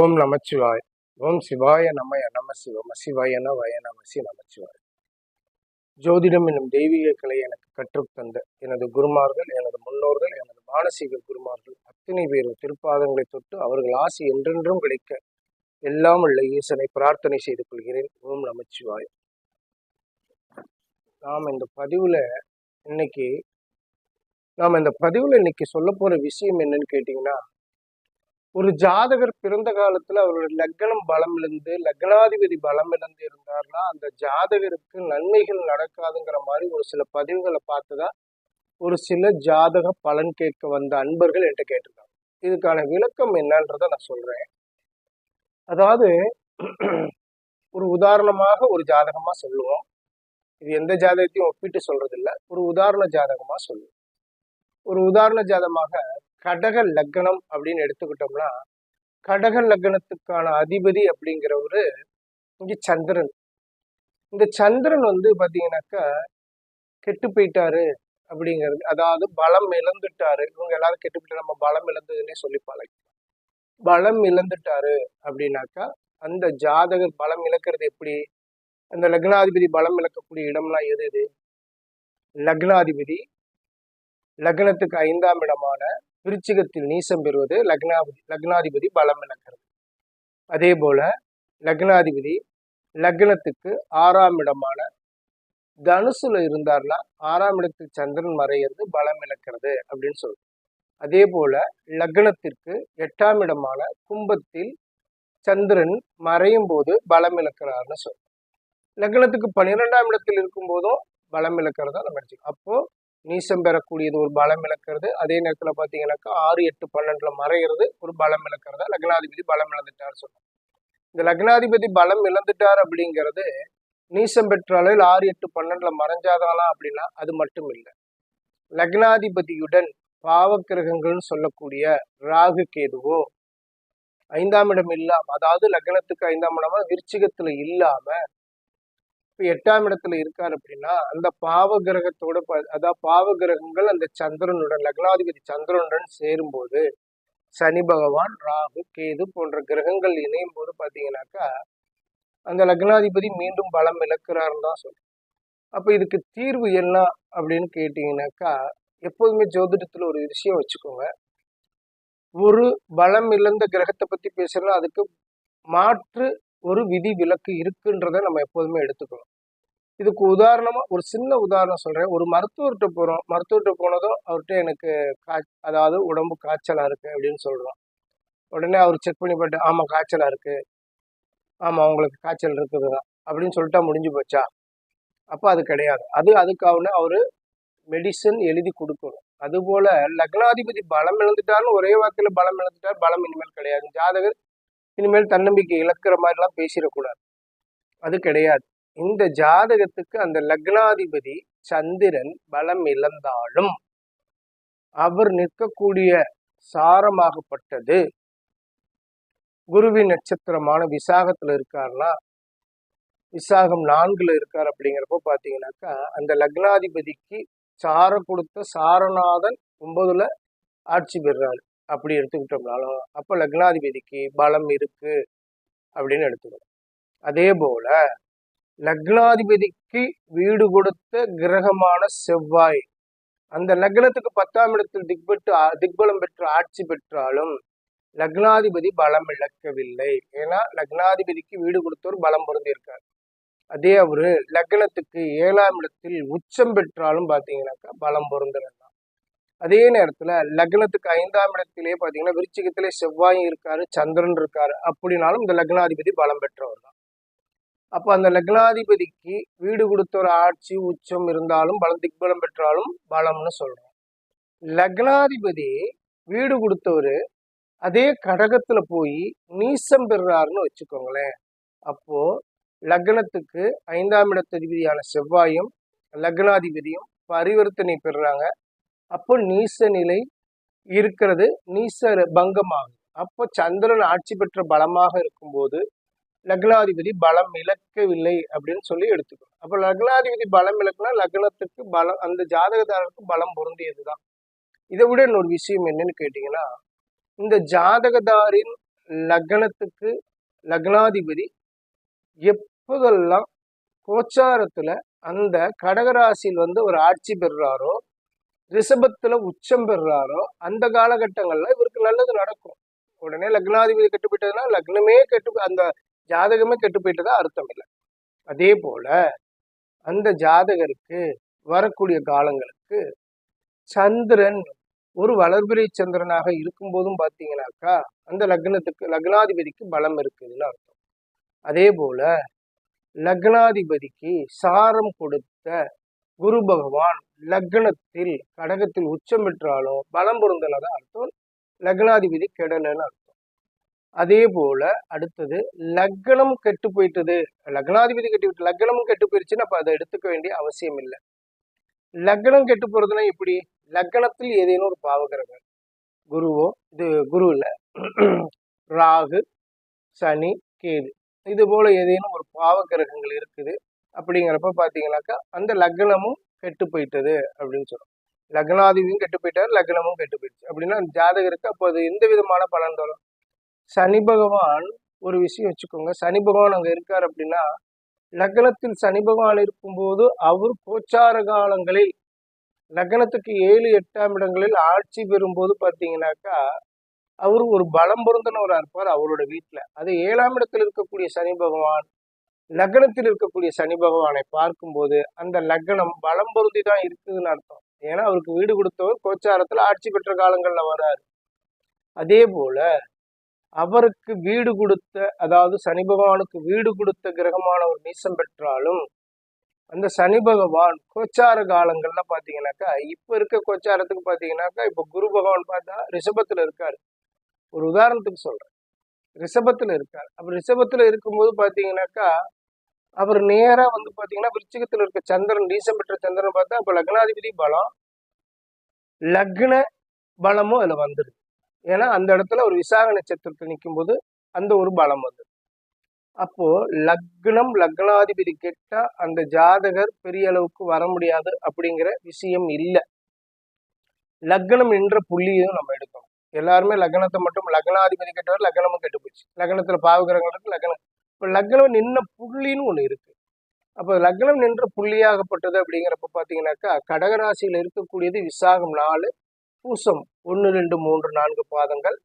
ஓம் நமச்சிவாய் ஓம் சிவாய நமய நம சிவம சிவாயன வய நமசி நமச்சிவாய். ஜோதிடம் என்னும் தெய்வீக கலை எனக்கு கற்றுத்தந்த எனது குருமார்கள் எனது முன்னோர்கள் எனது மானசீக குருமார்கள். அத்தனை பேரும் திருப்பாதங்களை தொட்டு அவர்கள் ஆசி என்றென்றும் கிடைக்க எல்லாம் உள்ள ஈசனை பிரார்த்தனை செய்து கொள்கிறேன். ஓம் நமச்சிவாய். நாம் இந்த பதிவில் இன்னைக்கு நாம் இந்த பதிவில் இன்னைக்கு சொல்ல போகிற விஷயம் என்னன்னு கேட்டிங்கன்னா ஒரு ஜாதகர் பிறந்த காலத்துல அவருடைய லக்னம் பலம் இழந்து லக்னாதிபதி பலம் இழந்து இருந்தார்னா அந்த ஜாதகருக்கு நன்மைகள் நடக்காதுங்கிற மாதிரி ஒரு சில பதிவுகளை பார்த்துதான் ஒரு சில ஜாதக பலன் கேட்க வந்த அன்பர்கள் என்கிட்ட கேட்டிருக்காங்க. இதுக்கான விளக்கம் என்னன்றத நான் சொல்றேன். அதாவது ஒரு உதாரணமாக ஒரு ஜாதகமா சொல்லுவோம். இது எந்த ஜாதகத்தையும் ஒப்பிட்டு சொல்றது இல்லை ஒரு உதாரண ஜாதகமா சொல்லுவோம். ஒரு உதாரண ஜாதகமாக கடக லக்னம் அப்படின்னு எடுத்துக்கிட்டோம்னா கடக லக்னத்துக்கான அதிபதி அப்படிங்கிறவரு இங்க சந்திரன். இந்த சந்திரன் வந்து பாத்தீங்கன்னாக்கா கெட்டு போயிட்டாரு அப்படிங்கிறது அதாவது பலம் இழந்துட்டாரு. இவங்க எல்லாரும் கெட்டு போயிட்டு நம்ம பலம் இழந்ததுன்னே சொல்லி பழகிக்கலாம் பலம் இழந்துட்டாரு அப்படின்னாக்கா அந்த ஜாதகர் பலம் இழக்கிறது எப்படி? அந்த லக்னாதிபதி பலம் இழக்கக்கூடிய இடம்லாம் எது எது லக்னாதிபதி லக்னத்துக்கு ஐந்தாம் இடமான விருச்சிகத்தில் நீசம் பெறுவது லக்னாபதி லக்னாதிபதி பலம் இழக்கிறது அதே போல லக்னாதிபதி லக்னத்துக்கு ஆறாம் இடமான தனுசுல இருந்தார்னா ஆறாம் இடத்தில் சந்திரன் மறையிறது பலம் இழக்கிறது அப்படின்னு சொல்லுது அதே போல லக்னத்திற்கு எட்டாம் இடமான கும்பத்தில் சந்திரன் மறையும் போது பலம் இழக்கிறார்னு சொல்றோம். லக்னத்துக்கு பன்னிரெண்டாம் இடத்தில் இருக்கும் போதும் பலம் இழக்கிறதா நம்ம எடுத்துக்கணும் அப்போ நீசம் பெறக்கூடியது ஒரு பலம் இழக்கிறது. அதே நேரத்தில் பார்த்தீங்கன்னாக்கா ஆறு எட்டு பன்னெண்டுல மறைகிறது ஒரு பலம் இழக்கிறதா? லக்னாதிபதி பலம் இழந்துட்டார் சொன்னார் இந்த லக்னாதிபதி பலம் இழந்துட்டார் அப்படிங்கிறது நீசம் பெற்ற அளவில் ஆறு எட்டு பன்னெண்டுல மறைஞ்சாதானா அப்படின்னா அது மட்டும் இல்லை லக்னாதிபதியுடன் பாவக்கிரகங்கள்னு சொல்லக்கூடிய ராகு கேதுவோ ஐந்தாம் இடம் இல்லாம அதாவது லக்னத்துக்கு ஐந்தாம் இடமா விருச்சிகத்துல இல்லாம இப்போ எட்டாம் இடத்துல இருக்கார் அப்படின்னா அந்த பாவ கிரகத்தோட அதாவது பாவ கிரகங்கள் அந்த சந்திரனுடன் லக்னாதிபதி சந்திரனுடன் சேரும்போது சனி பகவான் ராகு கேது போன்ற கிரகங்கள் இணையும் போது பார்த்தீங்கன்னாக்கா அந்த லக்னாதிபதி மீண்டும் பலம் இழக்கிறாருன்னு தான் சொல்றேன் அப்போ இதுக்கு தீர்வு என்ன அப்படின்னு கேட்டீங்கன்னாக்கா எப்போதுமே ஜோதிடத்தில் ஒரு விஷயம் வச்சுக்கோங்க. ஒரு பலம் இழந்த கிரகத்தை பற்றி பேசுகிறோன்னா அதுக்கு மாற்று ஒரு விதி விலக்கு இருக்குன்றதை நம்ம எப்போதுமே எடுத்துக்கணும். இதுக்கு உதாரணமா ஒரு சின்ன உதாரணம் சொல்றேன். ஒரு மருத்துவர்கிட்ட போறோம். மருத்துவர்கிட்ட போனதும் அவர்கிட்ட எனக்கு கா அதாவது உடம்பு காய்ச்சலா இருக்கு அப்படின்னு சொல்றோம். உடனே அவர் செக் பண்ணி போட்டு ஆமா காய்ச்சலா இருக்கு. ஆமா உங்களுக்கு காய்ச்சல் இருக்குது தான். அப்படின்னு சொல்லிட்டா முடிஞ்சு போச்சா? அப்போ அது கிடையாது. அது அதுக்காக அவரு மெடிசன் எழுதி கொடுக்கணும். அதுபோல் லக்னாதிபதி பலம் இழந்துட்டாலும் ஒரே வாக்கில் பலம் இழந்துட்டார். பலம் இனிமேல் கிடையாது. ஜாதகர் இனிமேல் தன்னம்பிக்கை இழக்கிற மாதிரிலாம் பேசிடக்கூடாது. அது கிடையாது. இந்த ஜாதகத்துக்கு அந்த லக்னாதிபதி சந்திரன் பலம் இழந்தாலும் அவர் நிற்கக்கூடிய சாரமாகப்பட்டது. குருவி நட்சத்திரமான விசாகத்துல இருக்காருன்னா விசாகம் நான்குல இருக்கார் அப்படிங்கிறப்போ பாத்தீங்கன்னாக்கா அந்த லக்னாதிபதிக்கு சார கொடுத்த சாரநாதன் ஒன்பதுல ஆட்சி பெறுறாரு அப்படி எடுத்துக்கிட்டோம்னாலும் அப்ப லக்னாதிபதிக்கு பலம் இருக்கு அப்படின்னு எடுத்துக்கணும். அதே போல லக்னாதிபதிக்கு வீடு கொடுத்த கிரகமான செவ்வாய். அந்த லக்னத்துக்கு பத்தாம் இடத்தில் திக்பெட்டு திக்பலம் பெற்று ஆட்சி பெற்றாலும் லக்னாதிபதி பலம் இழக்கவில்லை. ஏன்னா லக்னாதிபதிக்கு வீடு கொடுத்தவர் பலம் பொருந்திருக்கார் அதே அவரு லக்னத்துக்கு ஏழாம் இடத்தில் உச்சம் பெற்றாலும் பார்த்தீங்கன்னாக்கா பலம் பொருந்தலாம் அதே நேரத்துல லக்னத்துக்கு ஐந்தாம் இடத்திலே பார்த்தீங்கன்னா விருச்சிகத்திலே செவ்வாயும் இருக்காரு சந்திரன் இருக்காரு. அப்படின்னாலும் இந்த லக்னாதிபதி பலம் பெற்றவர் தான். அப்போ அந்த லக்னாதிபதிக்கு வீடு கொடுத்த ஒரு ஆட்சி உச்சம் இருந்தாலும் பலம் திக்பலம் பெற்றாலும் பலம்னு சொல்றோம். லக்னாதிபதி வீடு கொடுத்தவர் அதே கடகத்துல போய் நீசம் பெறுறாருன்னு வச்சுக்கோங்களேன். அப்போ லக்னத்துக்கு ஐந்தாம் இடத்ததிபதியான செவ்வாயும் லக்னாதிபதியும் பரிவர்த்தனை பெறுறாங்க அப்போ நீச நிலை இருக்கிறது நீச பங்கமாகும் அப்போ சந்திரன் ஆட்சி பெற்ற பலமாக இருக்கும்போது லக்னாதிபதி பலம் இழக்கவில்லை அப்படின்னு சொல்லி எடுத்துக்கணும் அப்போ லக்னாதிபதி பலம் இழக்குனா லக்னத்துக்கு பலம் அந்த ஜாதகதாரருக்கு பலம் பொருந்தியது தான் இதை விட இன்னொரு விஷயம் என்னன்னு கேட்டீங்கன்னா இந்த ஜாதகதாரின் லக்னத்துக்கு லக்னாதிபதி எப்போதெல்லாம் கோச்சாரத்துல அந்த கடகராசியில் வந்து ஒரு ஆட்சி பெறுறாரோ ரிஷபத்துல உச்சம் பெறுறாரோ அந்த காலகட்டங்கள்ல இவருக்கு நல்லது நடக்கும். உடனே லக்னாதிபதி கெட்டு போயிட்டதுன்னா லக்னமே கெட்டு அந்த ஜாதகமே கெட்டு போயிட்டதா அர்த்தம் இல்லை. அதே போல அந்த ஜாதகருக்கு வரக்கூடிய காலங்களுக்கு சந்திரன் ஒரு வளர்பிறை சந்திரனாக இருக்கும்போதும் பார்த்தீங்கன்னாக்கா அந்த லக்னத்துக்கு லக்னாதிபதிக்கு பலம் இருக்குதுன்னு அர்த்தம். அதே போல லக்னாதிபதிக்கு சாரம் கொடுத்த குரு பகவான் லக்னத்தில் கடகத்தில் உச்சம் பெற்றாலும் பலம் பொருந்தனதான் அர்த்தம். லக்னாதிபதி கெடலன்னு அர்த்தம். அதே போல அடுத்தது லக்னம் கெட்டு போயிட்டது லக்னாதிபதி கெட்டு விட்டு லக்னமும் கெட்டு போயிடுச்சுன்னா அப்ப அதை எடுத்துக்க வேண்டிய அவசியம் இல்லை. லக்னம் கெட்டு போறதுன்னா எப்படி? லக்னத்தில் ஏதேனும் ஒரு பாவகிரகம். குருவோ இது குரு இல்லை. ராகு சனி கேது. இது போல ஏதேனும் ஒரு பாவ கிரகங்கள் இருக்குது. அப்படிங்கிறப்ப பார்த்தீங்கன்னாக்கா அந்த லக்னமும் கெட்டு போயிட்டது அப்படின்னு சொல்லுவோம் லக்னாதிபதியும் கெட்டு போயிட்டார் லக்னமும் கெட்டு போயிடுச்சு அப்படின்னா ஜாதகருக்கு அப்போ அது எந்த விதமான பலன் தரும்? சனி பகவான் ஒரு விஷயம் வச்சுக்கோங்க. சனி பகவான் அங்கே இருக்கார் அப்படின்னா லக்னத்தில் சனி பகவான் இருக்கும்போது அவர் கோச்சார காலங்களில் லக்னத்துக்கு ஏழு எட்டாம் இடங்களில் ஆட்சி பெறும்போது பார்த்தீங்கன்னாக்கா அவர் ஒரு பலம் பொருந்தனவராக இருப்பார் அவரோட வீட்டில் அது ஏழாம் இடத்தில் இருக்கக்கூடிய சனி பகவான் லக்னத்தில் இருக்கக்கூடிய சனி பகவானை பார்க்கும்போது அந்த லக்னம் பலம் பொருந்தி தான் இருக்குதுன்னு அர்த்தம். ஏன்னா அவருக்கு வீடு கொடுத்தவர் கோச்சாரத்தில் ஆட்சி பெற்ற காலங்களில் வராரு. அதே போல அவருக்கு வீடு கொடுத்த அதாவது சனி பகவானுக்கு வீடு கொடுத்த கிரகமான ஒரு நீசம் பெற்றாலும் அந்த சனி பகவான் கோச்சார காலங்கள்ல பாத்தீங்கன்னாக்கா இப்ப இருக்க கோச்சாரத்துக்கு பாத்தீங்கன்னாக்கா இப்ப குரு பகவான் பார்த்தா ரிஷபத்துல இருக்காரு. ஒரு உதாரணத்துக்கு சொல்றேன். ரிஷபத்துல இருக்கார். அப்ப ரிஷபத்துல இருக்கும்போது பாத்தீங்கன்னாக்கா அவர் நேரா வந்து பாத்தீங்கன்னா விருச்சிகத்துல இருக்க சந்திரன் நீசம் பெற்ற சந்திரன் பார்த்தா அப்ப லக்னாதிபதி பலம் லக்ன பலமும் அதுல வந்துருது. ஏன்னா அந்த இடத்துல ஒரு விசாக நட்சத்திரத்தில் நிற்கும் போது அந்த ஒரு பலம் வந்து அப்போ லக்னம் லக்னாதிபதி கேட்டால் அந்த ஜாதகர் பெரிய அளவுக்கு வர முடியாது அப்படிங்கிற விஷயம் இல்லை. லக்னம் என்ற புள்ளியும் நம்ம எடுக்கணும். எல்லாருமே லக்னத்தை மட்டும் லக்னாதிபதி கேட்டவர் லக்னமும் கெட்டு போச்சு லக்னத்துல பாவகிரகங்கள் லக்னம் இப்போ லக்னம் நின்ன புள்ளின்னு ஒண்ணு இருக்கு. அப்போ லக்னம் நின்ற புள்ளியாகப்பட்டது அப்படிங்கிறப்ப பார்த்தீங்கன்னாக்கா கடகராசியில் இருக்கக்கூடியது விசாகம் நாலு பூசம் ஒன்று ரெண்டு மூன்று நான்கு பாதங்கள்.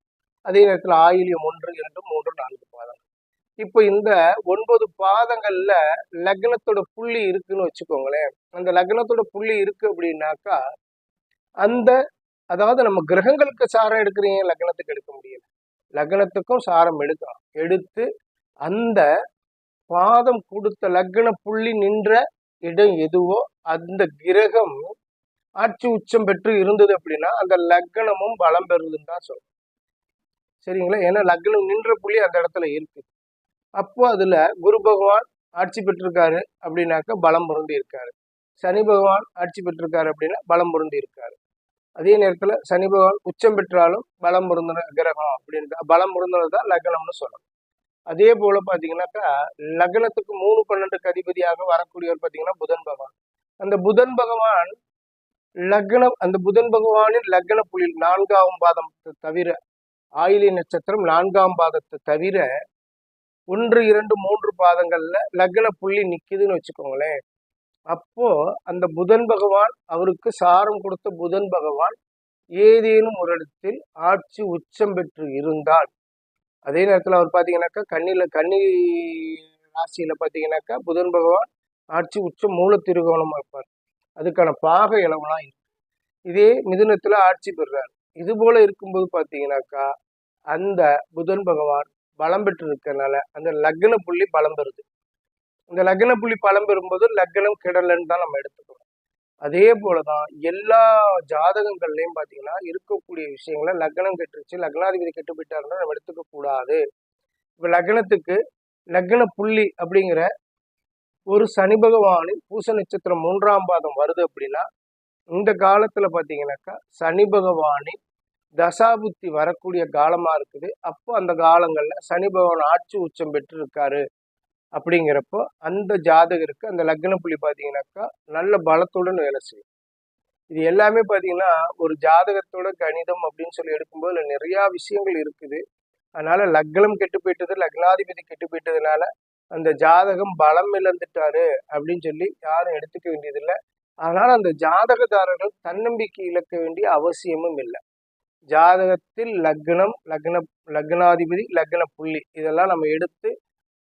அதே நேரத்தில் ஆயிலியம் ஒன்று இரண்டு மூன்று நான்கு பாதங்கள். இப்போ இந்த ஒன்பது பாதங்கள்ல லக்னத்தோட புள்ளி இருக்குன்னு வச்சுக்கோங்களேன். அந்த லக்னத்தோட புள்ளி இருக்கு அப்படின்னாக்கா அந்த அதாவது நம்ம கிரகங்களுக்கு சாரம் எடுக்கிறீங்க லக்னத்துக்கு எடுக்க முடியல? லக்னத்துக்கும் சாரம் எடுக்கலாம் எடுத்து அந்த பாதம் கொடுத்த லக்ன புள்ளி நின்ற இடம் எதுவோ அந்த கிரகம் ஆட்சி உச்சம் பெற்று இருந்தது அப்படின்னா அந்த லக்னமும் பலம் பெறுதுன்னு தான் சொல்லணும் சரிங்களா? ஏன்னா லக்னம் நின்ற புள்ளி அந்த இடத்துல இருக்கு. அப்போ அதுல குரு பகவான் ஆட்சி பெற்றிருக்காரு அப்படின்னாக்க பலம் பொருந்தி இருக்காரு சனி பகவான் ஆட்சி பெற்றிருக்காரு அப்படின்னா பலம் பொருந்தி இருக்காரு அதே நேரத்துல சனி பகவான் உச்சம் பெற்றாலும் பலம் பொருந்தின கிரகம் அப்படின்னு பலம் பொருந்தினது தான் லக்னம்னு சொல்லணும். அதே போல பாத்தீங்கன்னாக்கா லக்னத்துக்கு மூணு பன்னெண்டுக்கு அதிபதியாக வரக்கூடியவர் பாத்தீங்கன்னா புதன் பகவான். அந்த புதன் பகவான் லக்னம் அந்த புதன் பகவானின் லக்ன புள்ளி நான்காம் பாதத்தை தவிர ஆயிலி நட்சத்திரம் நான்காம் பாதத்தை தவிர ஒன்று இரண்டு மூன்று பாதங்கள்ல லக்ன புள்ளி நிக்குதுன்னு வச்சுக்கோங்களேன். அப்போ அந்த புதன் பகவான் அவருக்கு சாரம் கொடுத்த புதன் பகவான் ஏதேனும் ஒரு இடத்தில் ஆட்சி உச்சம் பெற்று இருந்தால் அதே நேரத்தில் அவர் பார்த்தீங்கன்னாக்கா கண்ணில கன்னி ராசியில பார்த்தீங்கன்னாக்கா புதன் பகவான் ஆட்சி உச்சம் மூல திருகோணமாக இருப்பார். அதுக்கான பாக இளவெல்லாம் இருக்கு. இதே மிதுனத்துல ஆட்சி பெறுறாரு. இது போல இருக்கும்போது பார்த்தீங்கன்னாக்கா அந்த புதன் பகவான் பலம் பெற்று இருக்கிறதுனால அந்த லக்ன புள்ளி பலம் பெறுது. இந்த லக்ன புள்ளி பலம் பெறும்போது லக்னம் கிடலன்னு தான் நம்ம எடுத்துக்கிறோம் அதே போலதான் எல்லா ஜாதகங்கள்லயும் பாத்தீங்கன்னா இருக்கக்கூடிய விஷயங்கள லக்னம் கெட்டுருச்சு லக்னாதிபதி கெட்டு போயிட்டாருன்னா நம்ம எடுத்துக்க கூடாது இப்ப லக்னத்துக்கு லக்ன புள்ளி அப்படிங்கிற ஒரு சனி பகவானின் பூச நட்சத்திரம் மூன்றாம் பாதம் வருது அப்படின்னா இந்த காலத்துல பாத்தீங்கன்னாக்கா சனி பகவானின் தசாபுத்தி வரக்கூடிய காலமா இருக்குது. அப்போ அந்த காலங்கள்ல சனி பகவான் ஆட்சி உச்சம் பெற்று இருக்காரு அப்படிங்கிறப்போ அந்த ஜாதகருக்கு அந்த லக்ன புள்ளி பார்த்தீங்கன்னாக்கா நல்ல பலத்துடன் வேலை செய்யும். இது எல்லாமே பார்த்தீங்கன்னா ஒரு ஜாதகத்தோட கணிதம் அப்படின்னு சொல்லி எடுக்கும்போது நிறையா விஷயங்கள் இருக்குது. அதனால லக்னம் கெட்டு போயிட்டது லக்னாதிபதி கெட்டு போயிட்டதுனால அந்த ஜாதகம் பலம் இழந்துட்டாரு அப்படின்னு சொல்லி யாரும் எடுத்துக்க வேண்டியதில்லை. அதனால அந்த ஜாதகதாரர்கள் தன்னம்பிக்கை இழக்க வேண்டிய அவசியமும் இல்லை. ஜாதகத்தில் லக்னம் லக்ன லக்னாதிபதி லக்ன புள்ளி இதெல்லாம் நம்ம எடுத்து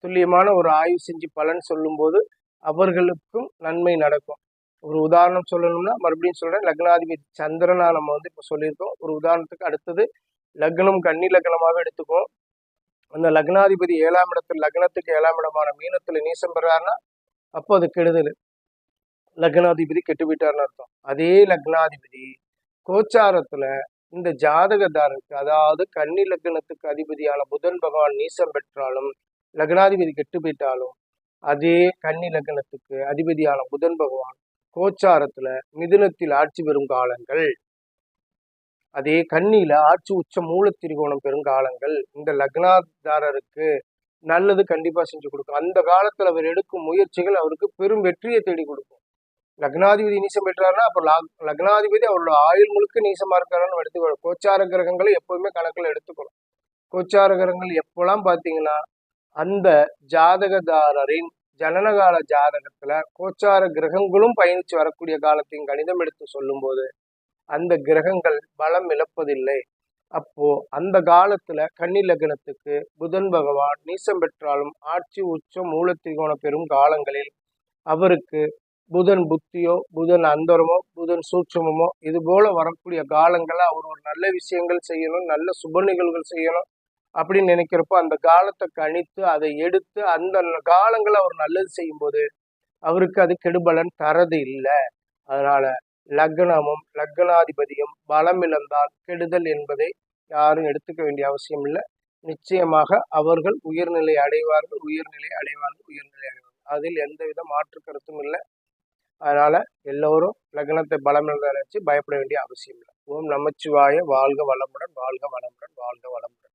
துல்லியமான ஒரு ஆய்வு செஞ்சு பலன் சொல்லும்போது அவர்களுக்கும் நன்மை நடக்கும். ஒரு உதாரணம் சொல்லணும்னா மறுபடியும் சொல்றேன். லக்னாதிபதி சந்திரனா நம்ம வந்து இப்போ சொல்லியிருக்கோம். ஒரு உதாரணத்துக்கு அடுத்தது லக்னம் கன்னி லக்னமாக எடுத்துக்கோம் அந்த லக்னாதிபதி ஏழாம் இடத்தில் லக்னத்துக்கு ஏழாம் இடமான மீனத்தில் நீசம் பெறாருன்னா அப்போ அது கெடுதல். லக்னாதிபதி கெட்டு விட்டார்னு அர்த்தம். அதே லக்னாதிபதி கோச்சாரத்துல இந்த ஜாதகதாரருக்கு அதாவது கன்னி லக்னத்துக்கு அதிபதியான புதன் பகவான் நீசம் பெற்றாலும் லக்னாதிபதி கெட்டு போயிட்டாலும் அதே கன்னி லக்னத்துக்கு அதிபதியான புதன் பகவான் கோச்சாரத்துல மிதுனத்தில் ஆட்சி பெறும் காலங்கள். அதே கண்ணியில ஆட்சி உச்ச மூல திரிகோணம் பெருங்காலங்கள் இந்த லக்னாதாரருக்கு நல்லது கண்டிப்பா செஞ்சு கொடுக்கும். அந்த காலத்துல அவர் எடுக்கும் முயற்சிகள் அவருக்கு பெரும் வெற்றியை தேடி கொடுக்கும். லக்னாதிபதி நீசம் பெற்றாருன்னா அப்போ லக்னாதிபதி அவரோட ஆயுள் முழுக்க நீசமா இருக்காருன்னு எடுத்துக்கணும் கோச்சார கிரகங்களை எப்பவுமே கணக்குல எடுத்துக்கணும். கோச்சார கிரகங்கள் எப்போல்லாம் பார்த்தீங்கன்னா அந்த ஜாதகதாரரின் ஜனனகால ஜாதகத்துல கோச்சார கிரகங்களும் பயணிச்சு வரக்கூடிய காலத்தையும் கணிதம் எடுத்து சொல்லும்போது அந்த கிரகங்கள் பலம் இழப்பதில்லை. அப்போ அந்த காலத்துல கன்னி லக்னத்துக்கு புதன் பகவான் நீசம் பெற்றாலும் ஆட்சி உச்சம் மூலத்திரிகோண பெறும் காலங்களில் அவருக்கு புதன் புத்தியோ புதன் அந்தரமோ புதன் சூட்சமோ இது போல வரக்கூடிய காலங்களை அவர் ஒரு நல்ல விஷயங்கள் செய்யணும் நல்ல சுப நிகழ்வுகள் செய்யணும் அப்படின்னு நினைக்கிறப்போ அந்த காலத்தை கணித்து அதை எடுத்து அந்த காலங்களை அவர் நல்லது செய்யும்போது அவருக்கு அது கெடுபலன் தரது இல்லை. அதனால லக்னமும் லக்னாதிபதியும் பலம் இழந்தால் கெடுதல் என்பதை யாரும் எடுத்துக்க வேண்டிய அவசியம் இல்லை. நிச்சயமாக அவர்கள் உயர்நிலை அடைவார்கள் உயர்நிலை அடைவார்கள் உயர்நிலை அடைவார்கள். அதில் எந்தவித மாற்று கருத்தும் இல்லை. அதனால எல்லோரும் லக்னத்தை பலம் நினைச்சு பயப்பட வேண்டிய அவசியம் இல்லை. ஓம் நமச்சிவாய வாழ்க வளமுடன் வாழ்க வளமுடன் வாழ்க வளமுடன்.